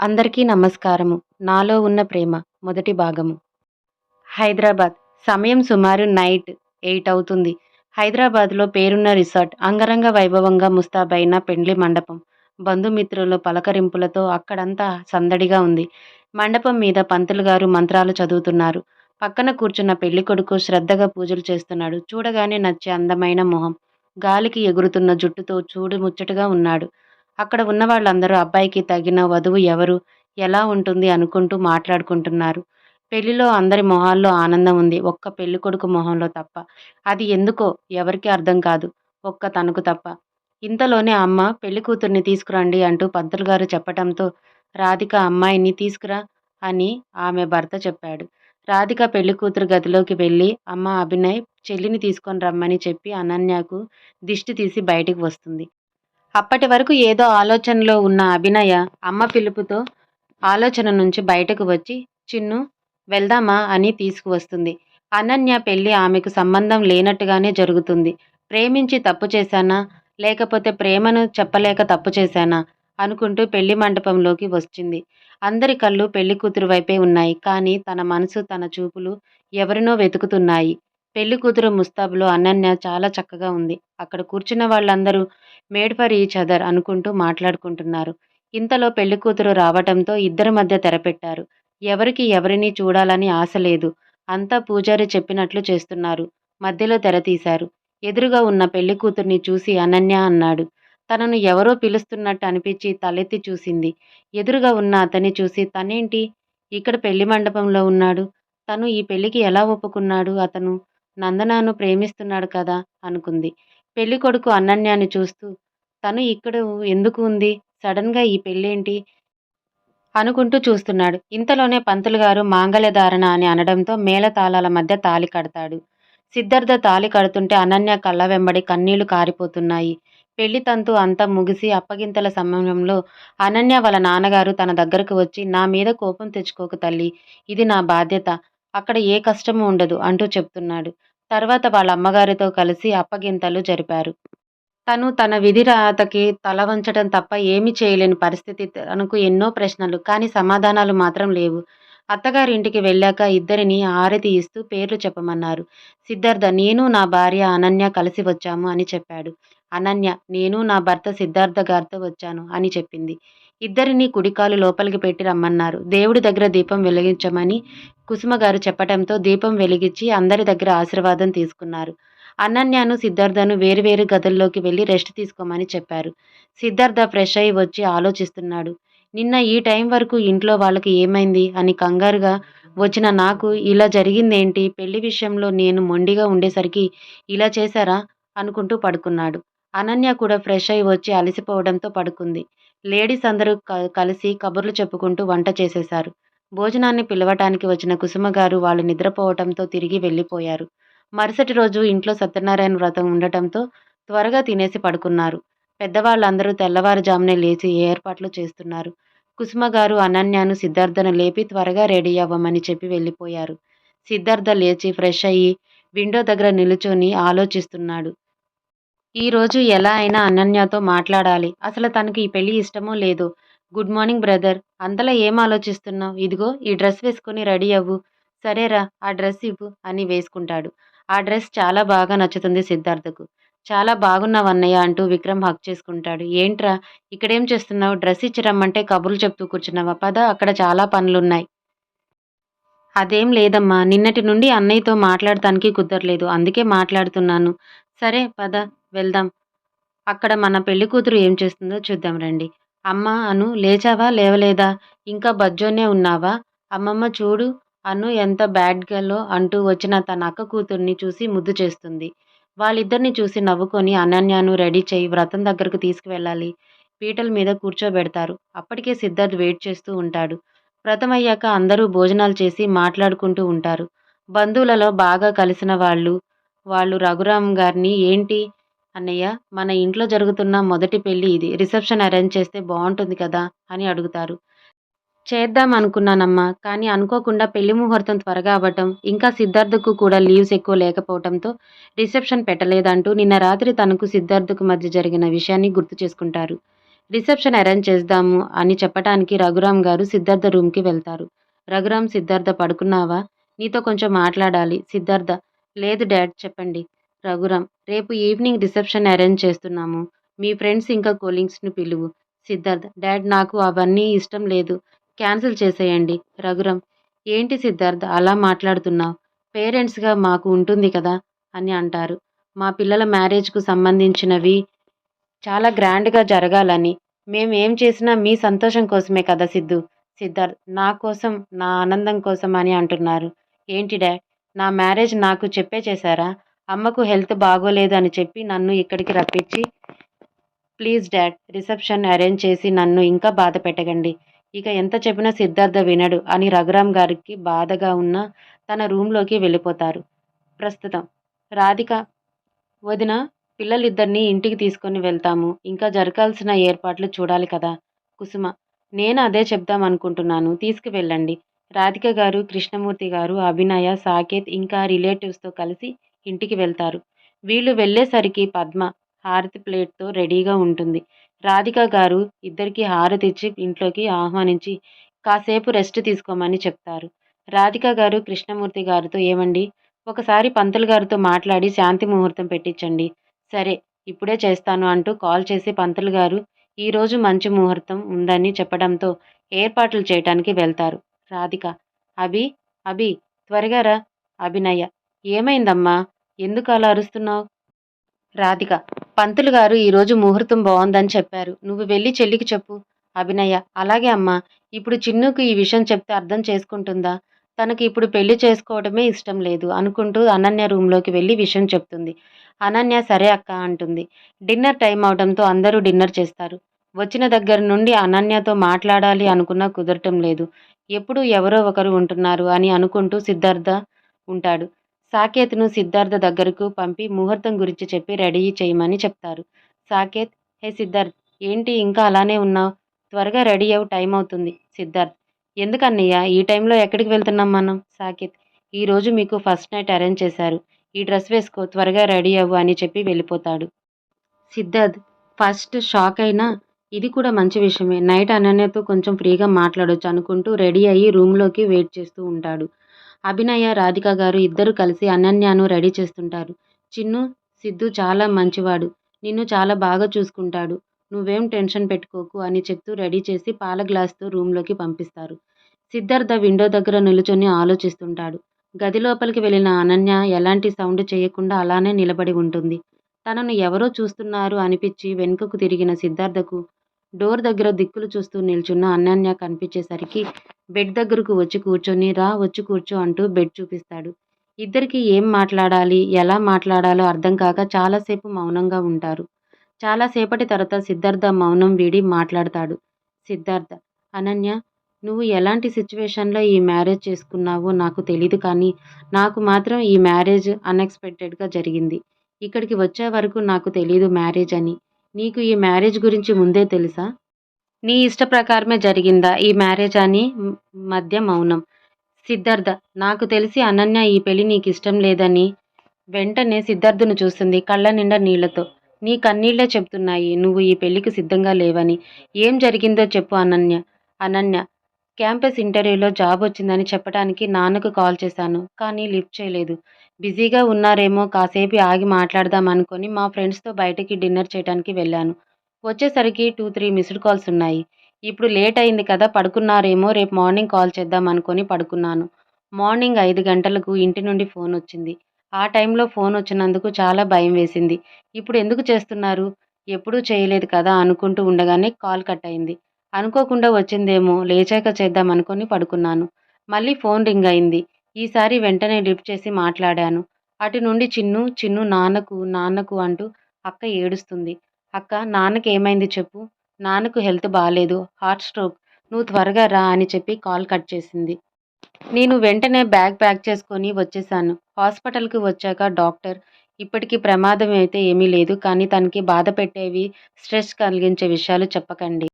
అందరికీ నమస్కారము. నాలో ఉన్న ప్రేమ మొదటి భాగము. హైదరాబాద్. సమయం సుమారు నైట్ ఎయిట్ అవుతుంది. హైదరాబాద్లో పేరున్న రిసార్ట్ అంగరంగ వైభవంగా ముస్తాబైన పెండ్లి మండపం. బంధుమిత్రుల పలకరింపులతో అక్కడంతా సందడిగా ఉంది. మండపం మీద పంతులు గారు మంత్రాలు చదువుతున్నారు. పక్కన కూర్చున్న పెళ్ళి కొడుకు శ్రద్ధగా పూజలు చేస్తున్నాడు. చూడగానే నచ్చే అందమైన మొహం. గాలికి ఎగురుతున్న జుట్టుతో చూడు ముచ్చటగా ఉన్నాడు. అక్కడ ఉన్న వాళ్ళందరూ అబ్బాయికి తగిన వధువు ఎవరు? ఎలా ఉంటుంది? అనుకుంటూ మాట్లాడుకుంటున్నారు. పెళ్ళిలో అందరి మొహాల్లో ఆనందం ఉంది. ఒక్క పెళ్ళి కొడుకు మొహంలో తప్ప. అది ఎందుకో ఎవరికి అర్థం కాదు. ఒక్క తనకు తప్ప. ఇంతలోనే అమ్మ పెళ్ళి కూతుర్ని తీసుకురండి అంటూ పంతులు గారు చెప్పటంతో రాధిక అమ్మాయిని తీసుకురా అని ఆమె భర్త చెప్పాడు. రాధిక పెళ్ళి కూతురు గదిలోకి వెళ్ళి అమ్మ అభినయ్ చెల్లిని తీసుకొని రమ్మని చెప్పి అనన్యకు దిష్టి తీసి బయటికి వస్తుంది. అప్పటి వరకు ఏదో ఆలోచనలో ఉన్న అభినయ అమ్మ పిలుపుతో ఆలోచన నుంచి బయటకు వచ్చి చిన్ను వెళ్దామా? అని తీసుకువస్తుంది. అనన్య పెళ్ళి ఆమెకు సంబంధం లేనట్టుగానే జరుగుతుంది. ప్రేమించి తప్పు చేశానా? లేకపోతే ప్రేమను చెప్పలేక తప్పు చేశానా? అనుకుంటూ పెళ్ళి మండపంలోకి వచ్చింది. అందరి కళ్ళు పెళ్ళి కూతురు వైపే ఉన్నాయి. కానీ తన మనసు తన చూపులు ఎవరినో వెతుకుతున్నాయి. పెళ్ళి కూతురు ముస్తాబులో అనన్య చాలా చక్కగా ఉంది. అక్కడ కూర్చున్న వాళ్ళందరూ మేడ్ ఫర్ ఈచ్ అదర్ అనుకుంటూ మాట్లాడుకుంటున్నారు. ఇంతలో పెళ్ళి కూతురు రావటంతో ఇద్దరి మధ్య తెరపెట్టారు. ఎవరికి ఎవరిని చూడాలని ఆశ లేదు. అంతా పూజారి చెప్పినట్లు చేస్తున్నారు. మధ్యలో తెర తీశారు. ఎదురుగా ఉన్న పెళ్ళి కూతుర్ని చూసి అనన్య అన్నాడు. తనను ఎవరో పిలుస్తున్నట్టు అనిపించి తలెత్తి చూసింది. ఎదురుగా ఉన్న అతన్ని చూసి తనేంటి? ఇక్కడ పెళ్ళి మండపంలో ఉన్నాడు. తను ఈ పెళ్ళికి ఎలా ఒప్పుకున్నాడు అతను? నందనాను ప్రేమిస్తున్నాడు కదా అనుకుంది. పెళ్ళి కొడుకు అనన్యాన్ని చూస్తూ తను ఇక్కడ ఎందుకు ఉంది? సడన్గా ఈ పెళ్ళేంటి? అనుకుంటూ చూస్తున్నాడు. ఇంతలోనే పంతులు గారు మాంగళ్యధారణ అని అనడంతో మేళతాళాల మధ్య తాలి కడతాడు. సిద్ధార్థ తాలి కడుతుంటే అనన్య కళ్ళ వెంబడి కన్నీళ్ళు కారిపోతున్నాయి. పెళ్ళి తంతు అంతా ముగిసి అప్పగింతల సమయంలో అనన్య వాళ్ళ నాన్నగారు తన దగ్గరకు వచ్చి నా మీద కోపం తెచ్చుకోకు తల్లి. ఇది నా బాధ్యత. అక్కడ ఏ కష్టము ఉండదు అంటూ చెప్తున్నాడు. తర్వాత వాళ్ళ అమ్మగారితో కలిసి అప్పగింతలు జరిపారు. తను తన విధి రాతకి తల వంచడం తప్ప ఏమీ చేయలేని పరిస్థితి తనకు ఎన్నో ప్రశ్నలు కానీ సమాధానాలు మాత్రం లేవు. అత్తగారి ఇంటికి వెళ్ళాక ఇద్దరిని ఆరతి ఇస్తూ పేర్లు చెప్పమన్నారు. సిద్ధార్థ నేను నా భార్య అనన్య కలిసి వచ్చాము అని చెప్పాడు. అనన్య నేను నా భర్త సిద్ధార్థ గారితో వచ్చాను అని చెప్పింది. ఇద్దరిని కుడికాలు లోపలికి పెట్టి రమ్మన్నారు. దేవుడి దగ్గర దీపం వెలిగించమని కుసుమ గారు చెప్పటంతో దీపం వెలిగించి అందరి దగ్గర ఆశీర్వాదం తీసుకున్నారు. అనన్యను సిద్ధార్థను వేరువేరు గదుల్లోకి వెళ్ళి రెస్ట్ తీసుకోమని చెప్పారు. సిద్ధార్థ ఫ్రెష్ అయి వచ్చి ఆలోచిస్తున్నాడు. నిన్న ఈ టైం వరకు ఇంట్లో వాళ్ళకి ఏమైంది అని కంగారుగా వచ్చిన నాకు ఇలా జరిగిందేంటి? పెళ్ళి విషయంలో నేను మొండిగా ఉండేసరికి ఇలా చేశారా? అనుకుంటూ పడుకున్నాడు. అనన్య కూడా ఫ్రెష్ అయి వచ్చి అలసిపోవడంతో పడుకుంది. లేడీస్ అందరూ క- కలిసి కబుర్లు చెప్పుకుంటూ వంట చేసేశారు. భోజనాన్ని పిలవటానికి వచ్చిన కుసుమ గారు వాళ్ళు నిద్రపోవటంతో తిరిగి వెళ్ళిపోయారు. మరుసటి రోజు ఇంట్లో సత్యనారాయణ వ్రతం ఉండటంతో త్వరగా తినేసి పడుకున్నారు. పెద్దవాళ్ళందరూ తెల్లవారుజామునే లేచి ఏర్పాట్లు చేస్తున్నారు. కుసుమ గారు అనన్యను సిద్ధార్థను లేపి త్వరగా రెడీ అవ్వమని చెప్పి వెళ్ళిపోయారు. సిద్ధార్థ లేచి ఫ్రెష్ అయ్యి విండో దగ్గర నిలుచొని ఆలోచిస్తున్నాడు. ఈరోజు ఎలా అయినా అనన్యతో మాట్లాడాలి. అసలు తనకి ఈ పెళ్ళి ఇష్టమో లేదో. Good morning brother. అంతలా ఏం ఆలోచిస్తున్నావు? ఇదిగో ఈ డ్రెస్ వేసుకొని రెడీ అవ్వు. సరేరా ఆ డ్రెస్ ఇవ్వు అని వేసుకుంటాడు. ఆ డ్రెస్ చాలా బాగా నచ్చుతుంది సిద్ధార్థకు. చాలా బాగున్నావు అన్నయ్య అంటూ విక్రమ్ హక్ చేసుకుంటాడు. ఏంట్రా ఇక్కడేం చేస్తున్నావు? డ్రెస్ ఇచ్చి రమ్మంటే కబుర్లు చెప్తూ కూర్చున్నావా? పద అక్కడ చాలా పనులున్నాయి. అదేం లేదమ్మా నిన్నటి నుండి అన్నయ్యతో మాట్లాడటానికి కుదరలేదు. అందుకే మాట్లాడుతున్నాను. సరే పద. వెళ్దాం. అక్కడ మన పెళ్ళి కూతురు ఏం చేస్తుందో చూద్దాం రండి. అమ్మ అను లేచావా? లేవలేదా? ఇంకా బజ్జోనే ఉన్నావా? అమ్మమ్మ చూడు అను ఎంత బ్యాడ్ గర్లో అంటూ వచ్చిన తన అక్క కూతుర్ని చూసి ముద్దు చేస్తుంది. వాళ్ళిద్దరిని చూసి నవ్వుకొని అనన్యాను రెడీ చేయి వ్రతం దగ్గరకు తీసుకువెళ్ళాలి. పీటల మీద కూర్చోబెడతారు. అప్పటికే సిద్ధార్థ్ వెయిట్ చేస్తూ ఉంటాడు. వ్రతం అయ్యాక అందరూ భోజనాలు చేసి మాట్లాడుకుంటూ ఉంటారు. బంధువులలో బాగా కలిసిన వాళ్ళు వాళ్ళు రఘురామ్ గారిని ఏంటి? అన్నయ్య మన ఇంట్లో జరుగుతున్న మొదటి పెళ్ళి ఇది. రిసెప్షన్ అరేంజ్ చేస్తే బాగుంటుంది కదా అని అడుగుతారు. చేద్దాం అనుకున్నానమ్మా కానీ అనుకోకుండా పెళ్ళి ముహూర్తం త్వరగా అవ్వటం ఇంకా సిద్ధార్థకు కూడా లీవ్స్ ఎక్కువ లేకపోవడంతో రిసెప్షన్ పెట్టలేదంటూ నిన్న రాత్రి తనకు సిద్ధార్థకు మధ్య జరిగిన విషయాన్ని గుర్తు చేసుకుంటారు. రిసెప్షన్ అరేంజ్ చేద్దాము అని చెప్పటానికి రఘురామ్ గారు సిద్ధార్థ రూమ్కి వెళ్తారు. రఘురామ్ సిద్ధార్థ పడుకున్నావా? నీతో కొంచెం మాట్లాడాలి. సిద్ధార్థ లేదు డాడ్ చెప్పండి. రఘురామ్ రేపు ఈవినింగ్ రిసెప్షన్ అరేంజ్ చేస్తున్నాము. మీ ఫ్రెండ్స్ ఇంకా కోలింగ్స్ని పిలువు. సిద్ధార్థ్ డాడ్ నాకు అవన్నీ ఇష్టం లేదు. క్యాన్సిల్ చేసేయండి. రఘురామ్ ఏంటి సిద్ధార్థ్ అలా మాట్లాడుతున్నావు? పేరెంట్స్గా మాకు ఉంటుంది కదా అని అంటారు. మా పిల్లల మ్యారేజ్కు సంబంధించినవి చాలా గ్రాండ్గా జరగాలని. మేము ఏం చేసినా మీ సంతోషం కోసమే కదా సిద్ధు? సిద్ధార్థ్ నా కోసం నా ఆనందం కోసం అని అంటున్నారు. ఏంటి డాడ్ నా మ్యారేజ్ నాకు చెప్పే చేశారా? అమ్మకు హెల్త్ బాగోలేదు అని చెప్పి నన్ను ఇక్కడికి రప్పించి ప్లీజ్ డాడ్ రిసెప్షన్ అరేంజ్ చేసి నన్ను ఇంకా బాధ పెట్టకండి. ఇక ఎంత చెప్పినా సిద్ధార్థ వినడు అని రఘురామ్ గారికి బాధగా ఉన్న తన రూమ్లోకి వెళ్ళిపోతారు. ప్రస్తుతం రాధిక వదిన పిల్లలిద్దరినీ ఇంటికి తీసుకొని వెళ్తాము. ఇంకా జరగాల్సిన ఏర్పాట్లు చూడాలి కదా. కుసుమ నేను అదే చెప్దాం అనుకుంటున్నాను. తీసుకువెళ్ళండి. రాధిక గారు కృష్ణమూర్తి గారు అభినయ సాకేత్ ఇంకా రిలేటివ్స్తో కలిసి ఇంటికి వెళ్తారు. వీళ్ళు వెళ్ళేసరికి పద్మ హారతి ప్లేట్తో రెడీగా ఉంటుంది. రాధిక గారు ఇద్దరికి హారతి ఇచ్చి ఇంట్లోకి ఆహ్వానించి కాసేపు రెస్ట్ తీసుకోమని చెప్తారు. రాధిక గారు కృష్ణమూర్తి గారితో ఏమండి? ఒకసారి పంతులు గారితో మాట్లాడి శాంతి ముహూర్తం పెట్టించండి. సరే ఇప్పుడే చేస్తాను అంటూ కాల్ చేసి పంతులు గారు ఈరోజు మంచి ముహూర్తం ఉందని చెప్పడంతో ఏర్పాట్లు చేయటానికి వెళ్తారు. రాధిక అభి అభి త్వరగా రా అభినయ ఏమైందమ్మా? ఎందుకు అలా అరుస్తున్నావు? రాధిక పంతులు గారు ఈరోజు ముహూర్తం బాగుందని చెప్పారు. నువ్వు వెళ్ళి చెల్లికి చెప్పు. అభినయ అలాగే అమ్మా. ఇప్పుడు చిన్నుకు ఈ విషయం చెప్తే అర్థం చేసుకుంటుందా? తనకి ఇప్పుడు పెళ్ళి చేసుకోవడమే ఇష్టం లేదు అనుకుంటూ అనన్య రూమ్లోకి వెళ్ళి విషయం చెప్తుంది. అనన్య సరే అక్క అంటుంది. డిన్నర్ టైం అవడంతో అందరూ డిన్నర్ చేస్తారు. వచ్చిన దగ్గర నుండి అనన్యతో మాట్లాడాలి అనుకున్నా కుదరటం లేదు. ఎప్పుడు ఎవరో ఒకరు ఉంటున్నారు అని అనుకుంటూ సిద్ధార్థ ఉంటాడు. సాకేత్ను సిద్ధార్థ దగ్గరకు పంపి ముహూర్తం గురించి చెప్పి రెడీ చేయమని చెప్తారు. సాకేత్ హే సిద్ధార్థ్ ఏంటి ఇంకా అలానే ఉన్నావు? త్వరగా రెడీ అవ్వు టైం అవుతుంది. సిద్ధార్థ్ ఎందుకన్నయ్య ఈ టైంలో ఎక్కడికి వెళ్తున్నాం మనం సాకేత్ ఈరోజు మీకు ఫస్ట్ నైట్ అరేంజ్ చేశారు. ఈ డ్రెస్ వేసుకో త్వరగా రెడీ అవ్వు అని చెప్పి వెళ్ళిపోతాడు. సిద్ధార్థ్ ఫస్ట్ షాక్ అయినా? ఇది కూడా మంచి విషయమే. నైట్ అనన్యతో కొంచెం ఫ్రీగా మాట్లాడొచ్చు అనుకుంటూ రెడీ అయ్యి రూమ్లోకి వెయిట్ చేస్తూ ఉంటాడు. అభినయ రాధిక గారు ఇద్దరు కలిసి అనన్యను రెడీ చేస్తుంటారు. చిన్ను సిద్ధు చాలా మంచివాడు. నిన్ను చాలా బాగా చూసుకుంటాడు. నువ్వేం టెన్షన్ పెట్టుకోకు అని చెప్తూ రెడీ చేసి పాల గ్లాస్తో రూమ్లోకి పంపిస్తారు. సిద్ధార్థ విండో దగ్గర నిలుచొని ఆలోచిస్తుంటాడు. గది లోపలికి వెళ్ళిన అనన్య ఎలాంటి సౌండ్ చేయకుండా అలానే నిలబడి ఉంటుంది. తనను ఎవరో చూస్తున్నారు అనిపించి వెనుకకు తిరిగిన సిద్ధార్థకు డోర్ దగ్గర దిక్కులు చూస్తూ నిల్చున్న అనన్య కనిపించేసరికి బెడ్ దగ్గరకు వచ్చి కూర్చొని రా వచ్చి కూర్చో అంటూ బెడ్ చూపిస్తాడు. ఇద్దరికి ఏం మాట్లాడాలి ఎలా మాట్లాడాలో అర్థం కాక చాలాసేపు మౌనంగా ఉంటారు. చాలాసేపటి తర్వాత సిద్ధార్థ మౌనం వీడి మాట్లాడతాడు. సిద్ధార్థ అనన్య నువ్వు ఎలాంటి సిచ్యువేషన్లో ఈ మ్యారేజ్ చేసుకున్నావో నాకు తెలీదు కానీ నాకు మాత్రం ఈ మ్యారేజ్ అన్ఎక్స్పెక్టెడ్గా జరిగింది. ఇక్కడికి వచ్చే వరకు నాకు తెలీదు మ్యారేజ్ అని. నీకు ఈ మ్యారేజ్ గురించి ముందే తెలుసా? నీ ఇష్ట ప్రకారమే జరిగిందా ఈ మ్యారేజ్ అని మధ్య మౌనం. సిద్ధార్థ నాకు తెలిసి అనన్య ఈ పెళ్ళి నీకు ఇష్టం లేదని వెంటనే సిద్ధార్థను చూస్తుంది కళ్ళ నిండా నీళ్ళతో. నీ కన్నీళ్ళే చెప్తున్నాయి నువ్వు ఈ పెళ్ళికి సిద్ధంగా లేవని. ఏం జరిగిందో చెప్పు అనన్య. అనన్య క్యాంపస్ ఇంటర్వ్యూలో జాబ్ వచ్చిందని చెప్పడానికి నాన్నకు కాల్ చేశాను కానీ లిఫ్ట్ చేయలేదు. బిజీగా ఉన్నారేమో కాసేపు ఆగి మాట్లాడదాం అనుకొని మా ఫ్రెండ్స్తో బయటికి డిన్నర్ చేయడానికి వెళ్ళాను. వచ్చేసరికి టూ త్రీ మిస్డ్ కాల్స్ ఉన్నాయి. ఇప్పుడు లేట్ అయింది కదా పడుకున్నారేమో రేపు మార్నింగ్ కాల్ చేద్దాం అనుకొని పడుకున్నాను. మార్నింగ్ ఐదు గంటలకు ఇంటి నుండి ఫోన్ వచ్చింది. ఆ టైంలో ఫోన్ వచ్చినందుకు చాలా భయం వేసింది. ఇప్పుడు ఎందుకు చేస్తున్నారు? ఎప్పుడూ చేయలేదు కదా అనుకుంటూ ఉండగానే కాల్ కట్ అయింది. అనుకోకుండా వచ్చిందేమో లేచాక చేద్దాం అనుకొని పడుకున్నాను. మళ్ళీ ఫోన్ రింగ్ అయింది. ఈసారి వెంటనే లిఫ్ట్ చేసి మాట్లాడాను. అటు నుండి చిన్ను చిన్ను నాన్నకు నాన్నకు అంటూ అక్క ఏడుస్తుంది. అక్క నాన్నకి ఏమైంది చెప్పు. నాన్నకు హెల్త్ బాగాలేదు హార్ట్ స్ట్రోక్. నువ్వు త్వరగా రా అని చెప్పి కాల్ కట్ చేసింది. నేను వెంటనే బ్యాగ్ ప్యాక్ చేసుకొని వచ్చేసాను. హాస్పిటల్కి వచ్చాక డాక్టర్ ఇప్పటికీ ప్రమాదం అయితే ఏమీ లేదు కానీ తనకి బాధ పెట్టేవి స్ట్రెస్ కలిగించే విషయాలు చెప్పకండి.